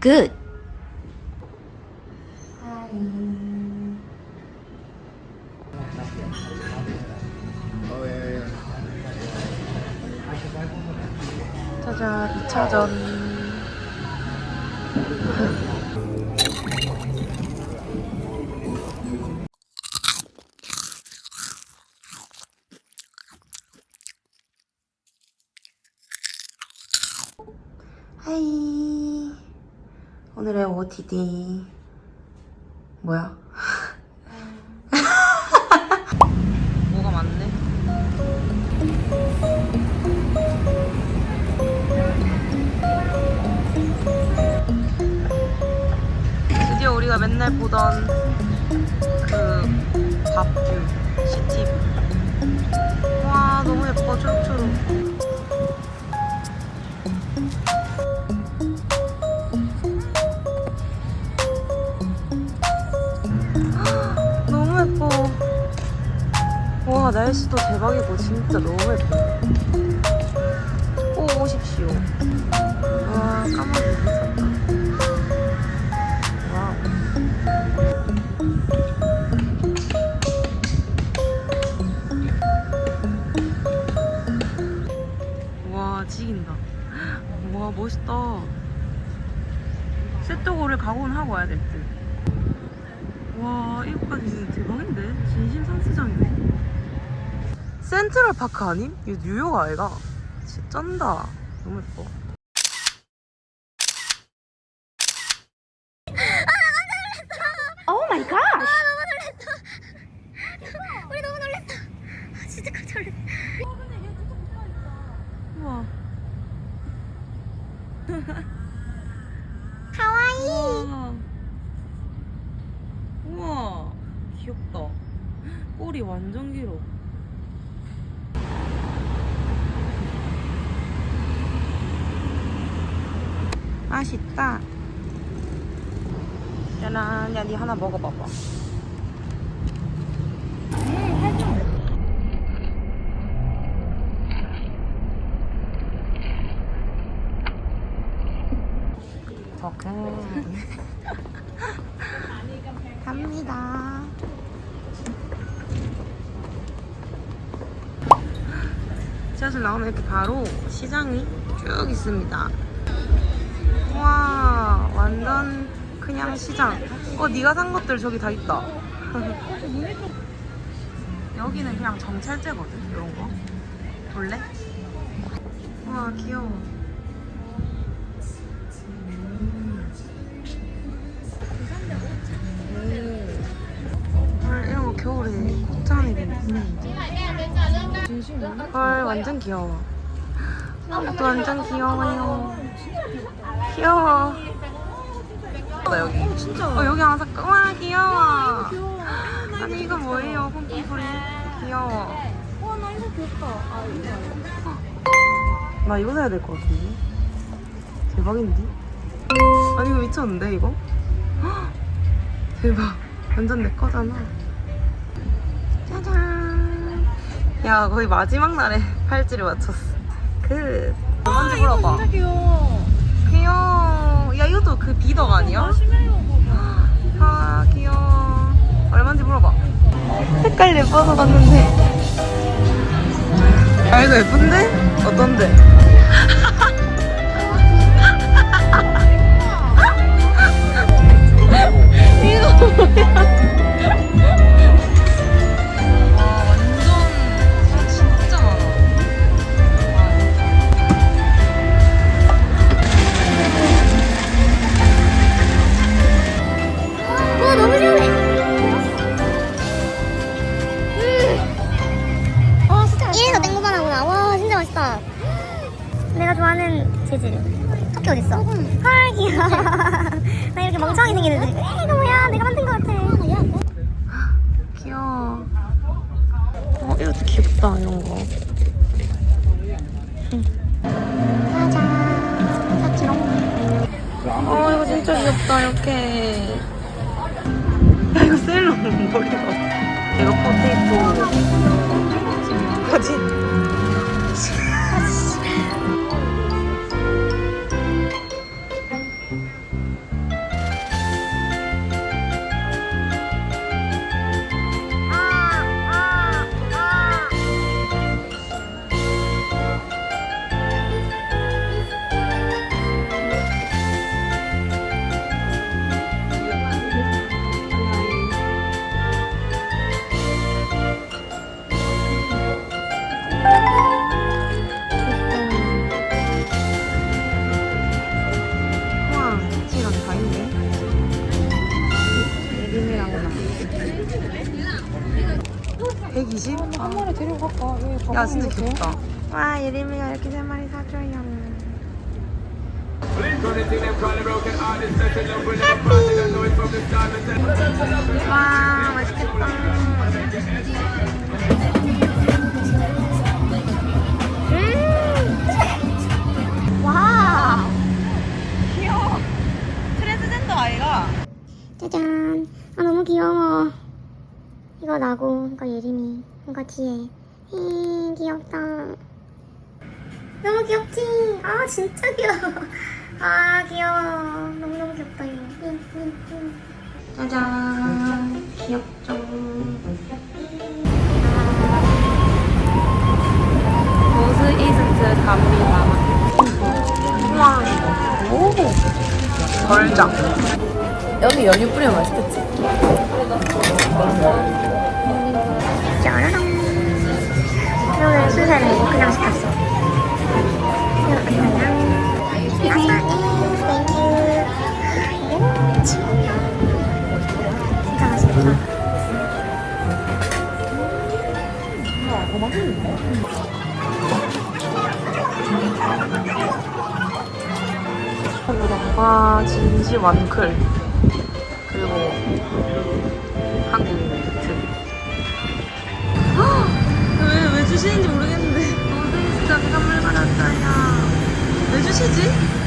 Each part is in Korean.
Good. 짜잔, 2차전. 하이. 오늘의 OOTD. 뭐야? 뭐가 많네? 드디어 우리가 맨날 보던 그 밥뷰 시티뷰 와 너무 예뻐 초록 날씨도 대박이고 진짜 너무 예뻐 꼭 오십시오. 와 까마귀 미쳤다. 와우. 와 지긴다. 와 멋있다. 셋도고를 각오는 하고 와야 될 듯. 와 이거까지 진짜 대박인데? 진심 산수장이네 센트럴 파크 아님? 이거 뉴욕 아이가? 진짜 쩐다 너무 예뻐 Oh my gosh! 우리 너무 놀랐어. 아, 진짜 깜짝 놀랐어. 우와 하와이. 우와 우와 귀엽다 꼬리 완전 길어 맛있다 짜란 야 니 하나 먹어봐봐 갑니다. 지하철 나오면 이렇게 바로 시장이 쭉 있습니다. 와 완전 그냥 시장. 어 네가 산 것들 저기 다 있다. 여기는 그냥 정찰제거든 이런 거. 볼래? 와 귀여워. 헐 이런 거 겨울에 꽃잔이 입는데 헐 완전 귀여워 이것도 완전 귀여워요. 귀여워. 나 여기. 진짜. 어 여기 살까? 와 귀여워. 아니 이거 뭐예요? pompom프리. 귀여워. 와 나 이거 귀엽다. 아 이거. 나 이거 사야 될 것 같은데. 대박인데? 아니 이거 미쳤는데 이거? 헉, 대박. 완전 내 거잖아. 짜잔. 야 거의 마지막 날에 팔찌를 맞췄어 그 얼마인지 물어봐 진짜 귀여워. 귀여워 야 이것도 그 비덕 아니야? 아 귀여워 얼마인지 물어봐 색깔 예뻐서 봤는데 아 이거 예쁜데? 어떤데? 이거 뭐야? 재질. 토끼 어딨어? 헐 귀여워. 나 이렇게 멍청하게 생기는데. 에이, 이거 뭐야? 내가 만든 거 같아. 귀여워. 어, 이것도 귀엽다, 이런 거. 짜잔. 샀지롱. 어, 이거 진짜 귀엽다, 이렇게. 야, 이거 셀럽 머리가. 이거 포테이토. 뭐지? 가방에 진짜 이렇게? 귀엽다 와 예림이가 이렇게 세 마리 사줘요 와 맛있겠다 와. 귀여워 트랜스젠더 아이가 짜잔. 아 너무 귀여워. 이거 나고 이거 예림이 이거 뒤에. 히 귀엽다. 너무 귀엽지? 아 진짜 귀여워. 아 귀여워. 너무 너무 귀엽다 이거. 짜잔 귀엽죠 보스 이스트 우와 오 덜장 여기 연유 뿌리면 맛있겠지 오늘 순서는 그냥 시켰어. 와 진지 완클 주시는지 모르겠는데 너무 진짜 선물 받았어요 왜 주시지?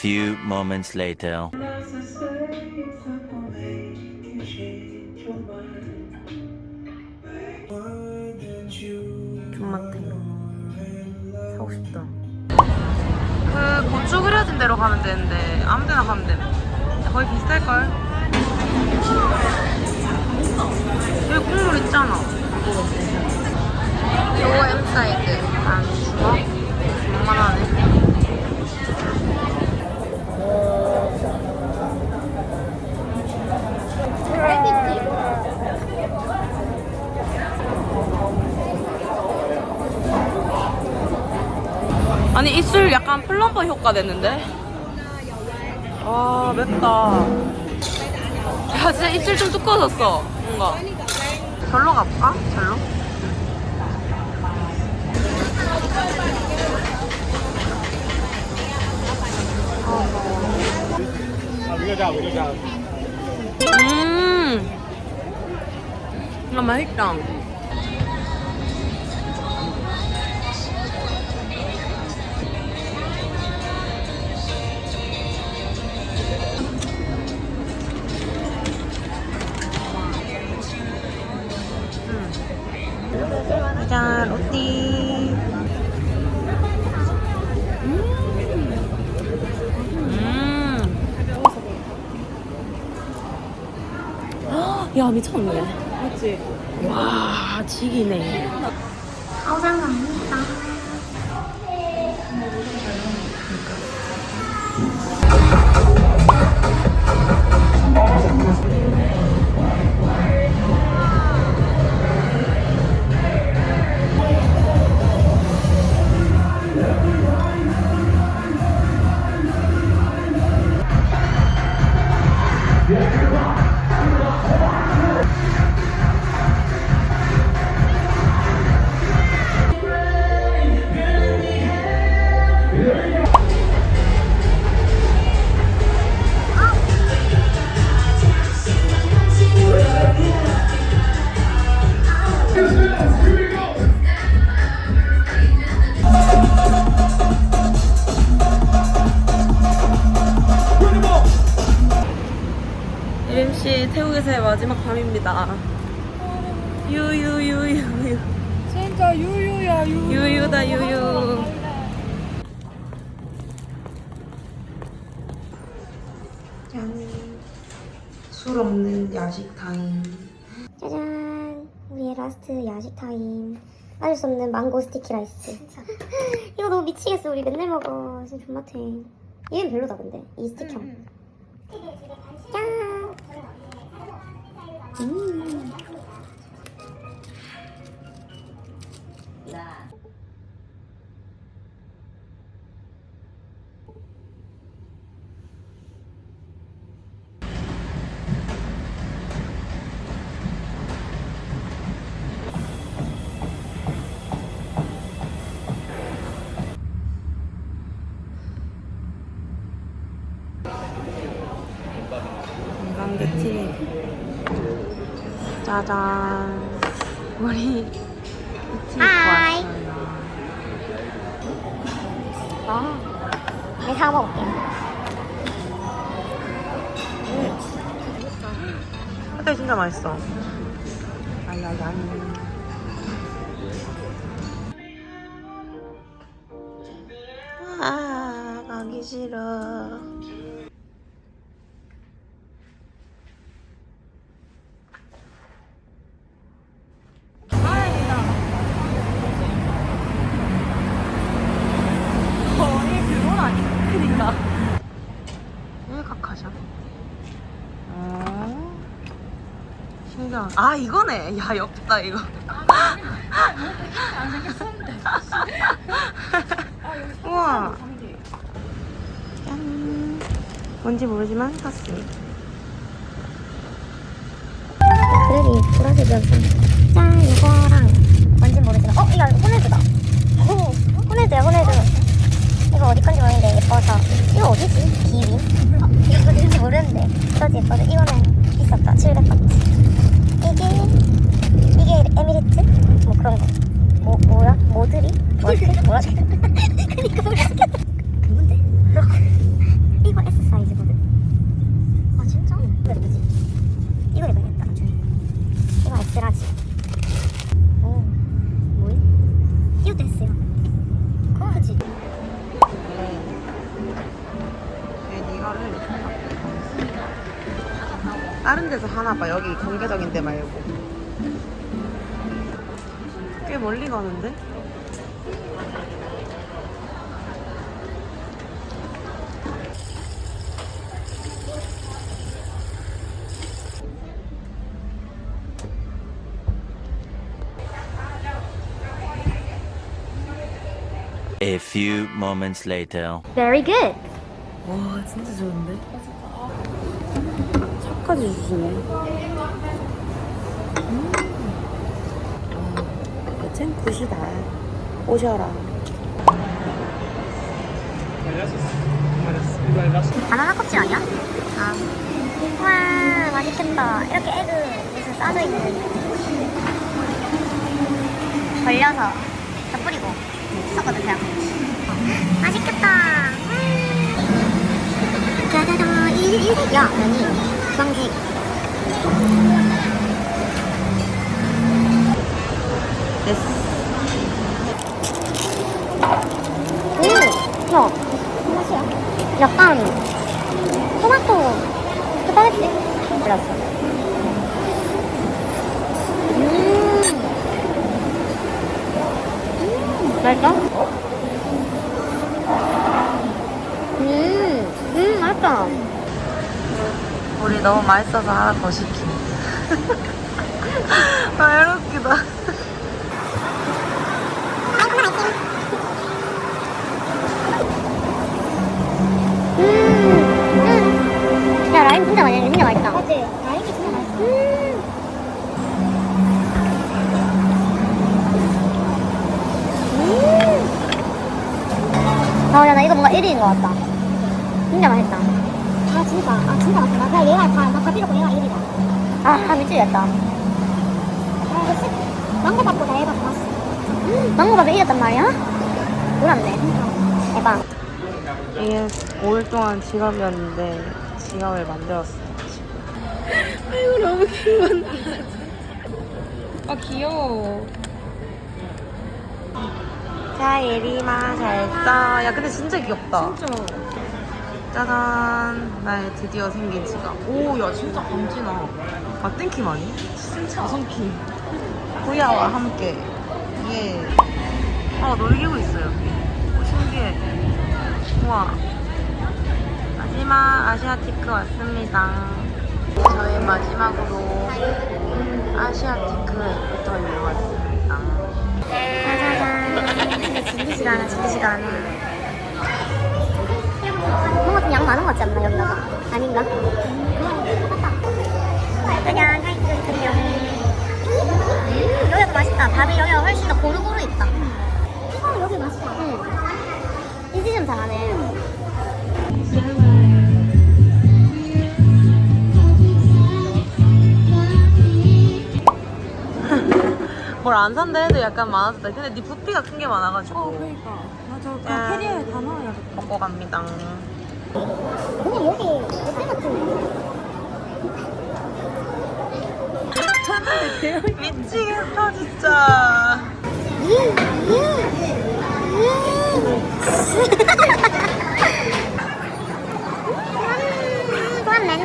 Few moments later. 존맛탱 사고 싶다 그 고추 그려진 데로 가면 되는데 아무 데나 가면 돼 거의 비쌀걸 여기 국물 있잖아 요거 M 사이즈 한 주먹? 주먹만 하네 입술 약간 플럼버 효과 됐는데? 와 맵다. 야 진짜 입술 좀 두꺼워졌어 뭔가. 절로 가볼까? 절로? 음. 아, 맛있다 미쳤네. 맞지? 와, 지기네. 감사합니다. 밤입니다. 유유유유유. 진짜 유유야 유. 유유다 유유. 짠. 술 없는 야식 타임. 짜잔 우리의 라스트 야식 타임 빠질 수 없는 망고 스티키 라이스 이거 너무 미치겠어 우리 맨날 먹어 진짜 존맛해 얘는 별로다 근데 이 스티키형 짠 음. 건강대 TV. 짜잔. 우리 이 TV 하이. 왔어요. 아, 내가 사 먹을게 근데 진짜 맛있어. 아야야. 아, 가기 싫어. 거의 그건 아니야. 그니까. 일각하자. 어. 신기하다. 아, 이거네. 야, 엽다, 이거. 우와. 짠. 뭔지 모르지만 샀습니다. 그래도 보라색이어서 짠 이거랑 뭔진 모르지만 어 이거 호네드다 오 호네드야 호네드 이거 어디 건지 모르겠는데 예뻐서 이거 어디 꽤 멀리 가는데? A few moments later. Very good 와 진짜 좋은데? 차까지 주시네. 아, 쟨 굿이다. 오셔라. 바나나 껍질 아니야? 아. 와 맛있겠다 이렇게 에그 무슨 싸져 있는 걸려서 다 뿌리고 썼거든 그냥 맛있겠다 음. 짜자잔 이 일색이야 면이 주황색 됐어. 오! 야 맛이야 약간 토마토 스파게티 몰랐어 음, 음 맛있다 음, 음 맛있다 우리 너무 맛있어서 하나 더 시킴. 아, 이렇 웃기다. 맞지? 라임이 진짜 맛있어 음. 음. 아, 야, 나 이거 뭔가 1위인 것 같다. 진짜 맛있다. 아, 진짜. 아, 진짜 맛있다. 나 얘가 다, 나 가비로고 얘가 1위다. 아, 아 미치겠다. 아, 이거 쓱. 망고밥보다 얘가 더 맛있어. 망고밥이 이겼단 말이야? 몰랐네. 대박. 이게 5일 동안 지갑이었는데 지갑을 만들었어요. 지금. 아이고 너무 귀여운다. 아 귀여워. 자 예림아 잘 써. 야 근데 진짜 귀엽다. 진짜. 짜잔. 나의 드디어 생긴 지갑. 오야 진짜 감지나. 맛땡킴 아니? 진짜. 가성킴. 구야와 함께. 예. 어 놀기고 있어요. 오, 신기해. 우와. 마지막 아시아티크 왔습니다. 저희 마지막으로 아시아티크 애프터를 왔습니다. 짜자잔. 질리지가 않아, 질리지가 않아. 뭔가 좀양 많은 것 같지 않나, 여기다가? 아닌가? 그냥 하이크 드디어. 음, 여기가 더 맛있다. 밥이 여기가 훨씬 더 고루고루 있다. 어, 여기 맛있다. 응. 이지 좀 잘하네. 뭘 안 산다 해도 약간 많았다. 근데 네 부피가 큰 게 많아가지고. 어 그러니까 맞아 그 야. 캐리어에 다 넣어야 돼 먹고 갑니다. 그냥 여기 호텔 같은 미치겠어 진짜. 음, 좋았네.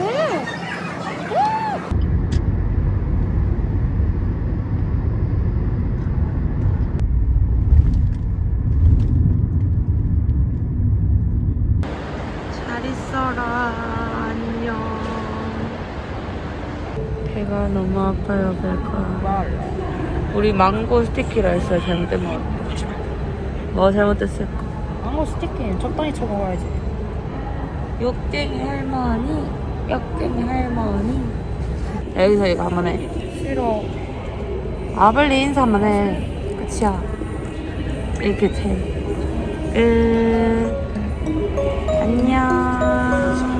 음. 잘 있어라 안녕. 배가 너무 아파요 배가. 우리 망고 스티키라 했어요 잘못된 거. 뭐 잘못됐을 까? 망고 스티키는 적당히 쳐먹어야지 욕쟁이 할머니, 욕쟁이 할머니. 여기서 이거 한번 해. 싫어 아 빨리 인사 한번 해. 끝이야. 이렇게 돼. 끝. 안녕.